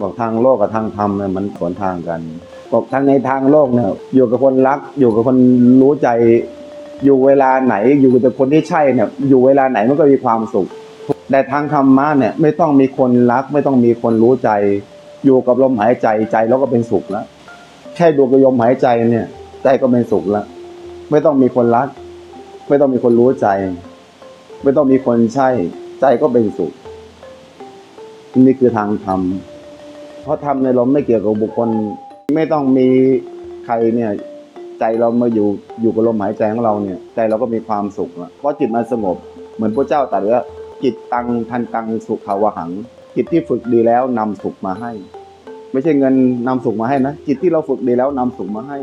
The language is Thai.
บอกทางโลกกับทางธรรมเนี่ยมันสวนทางกันบอกทางในทางโลกเนี่ยอยู่กับคนรัก อยู่กับคนรู้ใจ อยู่เวลาไหน อยู่กับคนที่ใช่เนี่ย อยู่เวลาไหนมันก็มีความสุข แต่ทางธรรมะเนี่ยไม่ต้องมีคนรัก ไม่ต้องมีคนรู้ใจ อยู่กับลมหายใจใจแล้วก็เป็นสุขแล้วแค่ดูกับลมหายใจเนี่ย ใจก็เป็นสุขแล้วไม่ต้องมีคนรัก ไม่ต้องมีคนรู้ใจ ไม่ต้องมีคนใช่ ใจก็เป็นสุข นี่คือทางธรรม เพราะธรรมในยเราไม่เกี่ยวกับบุคคล ไม่ต้องมีใครเนี่ยใจเรามาอยู่อยู่กับลมหายใจของเราเนี่ยใจเราก็มีความสุขล้วเพราะจิตมันสงบ เหมือนพระเจ้าตรัสว่าจิตตังทันตังสุขาวหัง จิตที่ฝึกดีแล้วนำสุขมาให้ ไม่ใช่เงินนำสุขมาให้นะจิตที่เราฝึกดีแล้วนำสุขมาให้